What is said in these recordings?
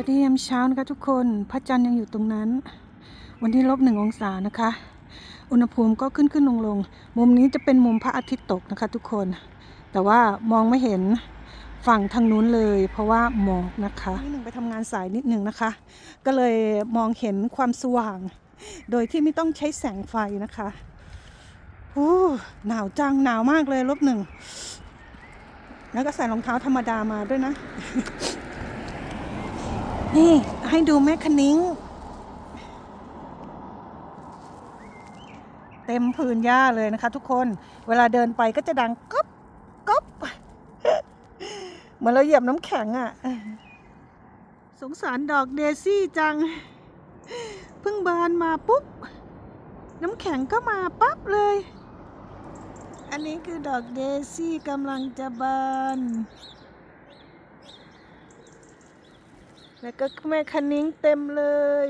วัสดียามเช้านะคะทุกคน พระจันทร์ยังอยู่ตรงนั้น วันนี้ลบหนึ่งองศานะคะ อุณหภูมิก็ขึ้นขึ้นลงลง มุมนี้จะเป็นมุมพระอาทิตย์ตกนะคะทุกคน แต่ว่ามองไม่เห็นฝั่งทางนู้นเลย เพราะว่าหมอกนะคะนี่หนึ่งไปทำงานสายนิดหนึ่งนะคะ ก็เลยมองเห็นความสว่าง โดยที่ไม่ต้องใช้แสงไฟนะคะโอ้หนาวจังหนาวมากเลยลบหนึ่งแล้วก็ใส่รองเท้าธรรมดามาด้วยนะ นี่ให้ดูแม่คะนิ้ง เต็มพื้นหญ้าเลยนะคะ ทุกคน เวลาเดินไปก็จะดังก๊อบก๊อบเหมือนเราเหยียบน้ำแข็งอะ่ะ สงสารดอกเดซี่จัง เพิ่งบานมาปุ๊บ น้ำแข็งก็มาปั๊บเลย อันนี้คือดอกเดซี่กำลังจะบาน แล้วก็แม่คันนิ้งเต็มเลย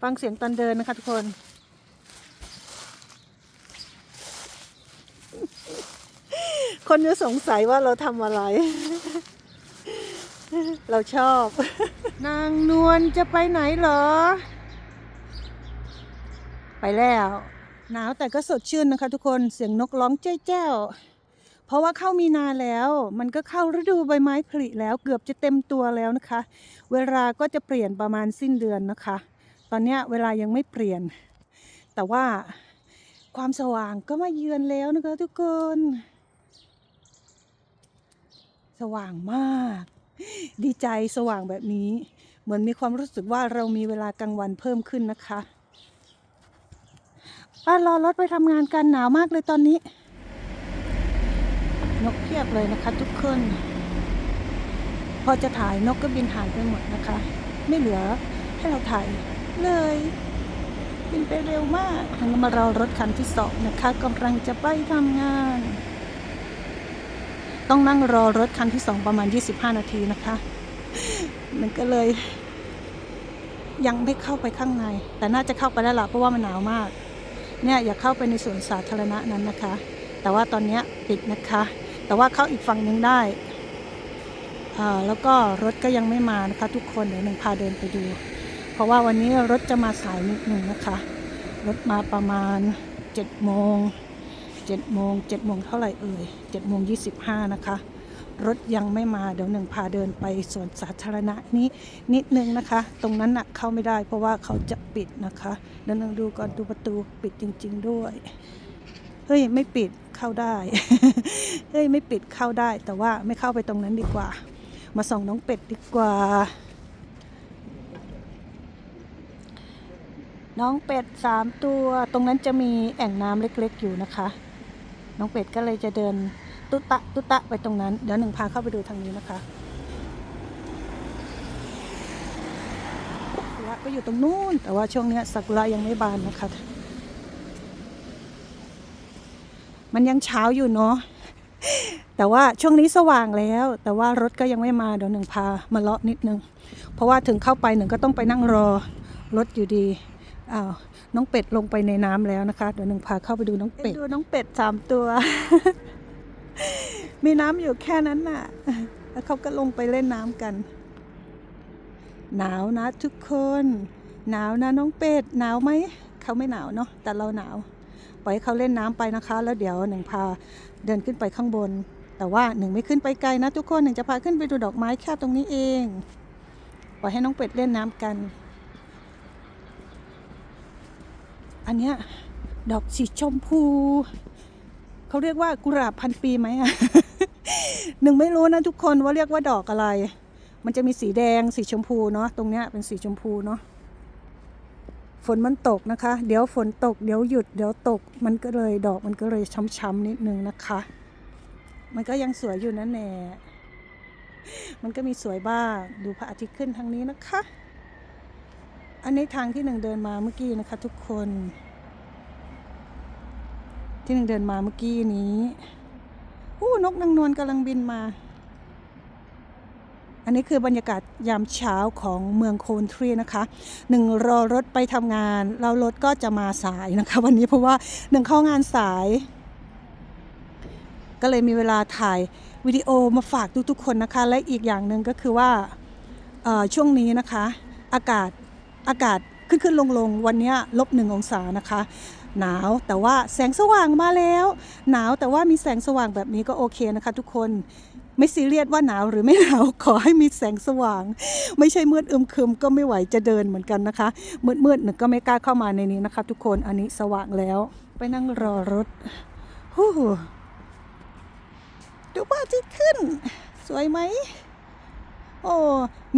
ฟังเสียงตอนเดินนะคะทุกคนคนจะสงสัยว่าเราทำอะไร เราชอบ นางนวลจะไปไหนเหรอ ไปแล้ว หนาวแต่ก็สดชื่นนะคะทุกคนเสียงนกร้องเจ้ยแจ้วเพราะว่าเข้ามีนาแล้ว มันก็เข้าฤดูใบไม้ผลิแล้วเกือบจะเต็มตัวแล้วนะคะ เวลาก็จะเปลี่ยนประมาณสิ้นเดือนนะคะ ตอนนี้เวลายังไม่เปลี่ยน แต่ว่าความสว่างก็มาเยือนแล้วนะคะทุกคน สว่างมาก ดีใจสว่างแบบนี้ เหมือนมีความรู้สึกว่าเรามีเวลากลางวันเพิ่มขึ้นนะคะ ป้ารอรถไปทำงานกันหนาวมากเลยตอนนี้ นกเพียบเลยนะคะ ทุกคน พอจะถ่ายนกก็บินหายไปหมดนะคะ ไม่เหลือให้เราถ่ายเลยบินไปเร็วมากทังมารอรถคันที่สองนะคะกำลังจะไปทำงาน ต้องนั่งรอรถคันที่สองประมาณ 25 นาทีนะคะ มันก็เลย ยังไม่เข้าไปข้างใน แต่น่าจะเข้าไปแล้ละเพราะว่ามันหนาวมาก เนี่ยอย่าเข้าไปในสวนสาธารณะนั้นนะคะ แต่ว่าตอนนี้ปิดนะคะ แต่ว่าเข้าอีกฝั่งหนึ่งได้แล้วก็รถก็ยังไม่มานะคะ ทุกคนเดี๋ยวหนึ่งพาเดินไปดู เพราะว่าวันนี้รถจะมาสายนิดหนึ่งนะคะ รถมาประมาณ7โมง7โมง7โมงเท่าไหร่เอ่ย7โมง25นะคะ รถยังไม่มาเดี๋ยวหนึ่งพาเดินไปสวนสาธารณะนี้นิดนึงนะคะ ตรงนั้นน่ะเข้าไม่ได้เพราะว่าเขาจะปิดนะคะเดี๋ยวหนึ่งดูก่อนดูประตูปิดจริง ๆ ด้วยเฮ้ยไม่ปิดเข้าได้เฮ้ยไม่ปิดเข้าได้ แต่ว่าไม่เข้าไปตรงนั้นดีกว่า มาส่องน้องเป็ดดีกว่า น้องเป็ดสามตัว ตรงนั้นจะมีแอ่งน้ำเล็กๆอยู่นะคะ น้องเป็ดก็เลยจะเดิน ตุตะตุตะไปตรงนั้น เดี๋ยวหนึ่งพาเข้าไปดูทางนี้นะคะซากุระก็อยู่ตรงนู้น แต่ว่าช่วงเนี้ยซากุระยังไม่บานนะคะ มันยังเช้าอยู่เนาะแต่ว่าช่วงนี้สว่างแล้ว แต่ว่ารถก็ยังไม่มาเดี๋ยวหนึ่งพามาเลาะนิดนึง เพราะว่าถึงเข้าไปหนึ่งก็ต้องไปนั่งรอรถอยู่ดีอ้าวน้องเป็ดลงไปในน้ำแล้วนะคะ เดี๋ยวหนึ่งพาเข้าไปดูน้องเป็ดดูน้องเป็ดสามตัว มีน้ำอยู่แค่นั้นน่ะ แล้วเขาก็ลงไปเล่นน้ำกัน หนาวนะทุกคน หนาวนะน้องเป็ด หนาวไหม เขาไม่หนาวเนาะ แต่เราหนาว ปล่อยให้เขาเล่นน้ำไปนะคะ แล้วเดี๋ยวหนึ่งพาเดินขึ้นไปข้างบน แต่ว่าหนึ่งไม่ขึ้นไปไกลนะทุกคน หนึ่งจะพาขึ้นไปดูดอกไม้แค่ตรงนี้เอง ปล่อยให้น้องเป็ดเล่นน้ำกัน อันเนี้ยดอกสีชมพู เขาเรียกว่ากุหลาบพันปีไหมอะ หนึ่งไม่รู้นะทุกคนว่าเรียกว่าดอกอะไร มันจะมีสีแดงสีชมพูเนาะตรงเนี้ยเป็นสีชมพูเนาะฝนมันตกนะคะ เดี๋ยวฝนตก เดี๋ยวหยุดเดี๋ยวตกมันก็เลยดอกมันก็เลยช้ำๆนิดนึงนะคะ มันก็ยังสวยอยู่นั่นแหละมันก็มีสวยบ้างดูพระอาทิตย์ขึ้นทางนี้นะคะ อันนี้ทางที่หนึ่งเดินมาเมื่อกี้นะคะ ทุกคน ที่หนึ่งเดินมาเมื่อกี้นี้ อู้นกนางนวลกำลังบินมา อันนี้คือบรรยากาศยามเช้าของเมืองโคนทรีนะคะหนึ่งรอรถไปทำงานแล้วรถก็จะมาสายนะคะ วันนี้เพราะว่าหนึ่งเข้างานสาย ก็เลยมีเวลาถ่ายวิดีโอมาฝากทุกๆคนนะคะ และอีกอย่างหนึ่งก็คือว่าช่วงนี้นะคะ อากาศอากาศขึ้นขึ้นลงลงวันนี้ลบหนึ่งองศานะคะ หนาว แต่ว่าแสงสว่างมาแล้ว หนาวแต่ว่ามีแสงสว่างแบบนี้ก็โอเคนะคะ ทุกคนไม่ซีเรียสว่าหนาวหรือไม่หนาวขอให้มีแสงสว่าง ไม่ใช่มืดอึมครึมก็ไม่ไหวจะเดินเหมือนกันนะคะ มืดมืดๆหนึ่งก็ไม่กล้าเข้ามาในนี้นะคะ ทุกคนอันนี้สว่างแล้ว ไปนั่งรอรถฮู้ดูพระอาทิตขึ้น สวยไหมโอ้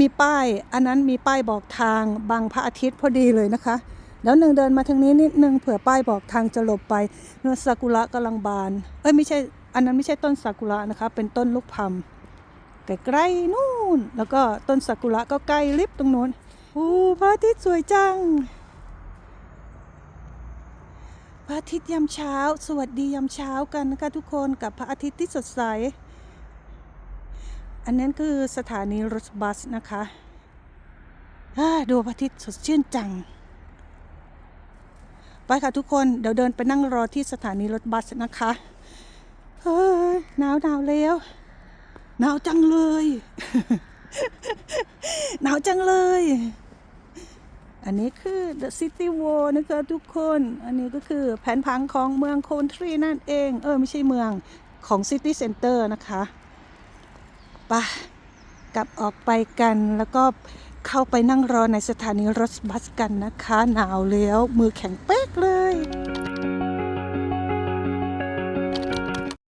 มีป้าย อันนั้นมีป้ายบอกทางบังพระอาทิตย์พอดีเลยนะคะ แล้วหนึ่งเดินมาทางนี้นิดนึงเผื่อป้ายบอกทางจะหลบไปนื้อซากุระกำลังบาน เอ้ยไม่ใช่ อันนั้นไม่ใช่ต้นซากุระนะคะ เป็นต้นลูกพลัมใกล้ๆนู่น แล้วก็ต้นซากุระก็ใกล้ลิบตรงนู้นโอ้พระอาทิตย์สวยจังพระอาทิตย์ยามเช้า สวัสดียามเช้ากันนะคะทุกคนกับพระอาทิตย์ที่สดใส อันนั้นคือสถานีรถบัสนะคะดูพระอาทิตย์สดชื่นจัง ไปค่ะทุกคนเดี๋ยวเดินไปนั่งรอที่สถานีรถบัสนะคะเฮ้ยหนาวหนาวแล้วหนาวจังเลยหนาวจังเลย อันนี้คือ The City Wall นะคะทุกคน อันนี้ก็คือแผนผังของเมืองโคนทรีนั่นเอง เออ ไม่ใช่เมืองของ City Center นะคะไปะกลับออกไปกันแล้วก็ เข้าไปนั่งรอในสถานีรถบัสกันนะคะ หนาวแล้วมือแข็งเป๊กเลย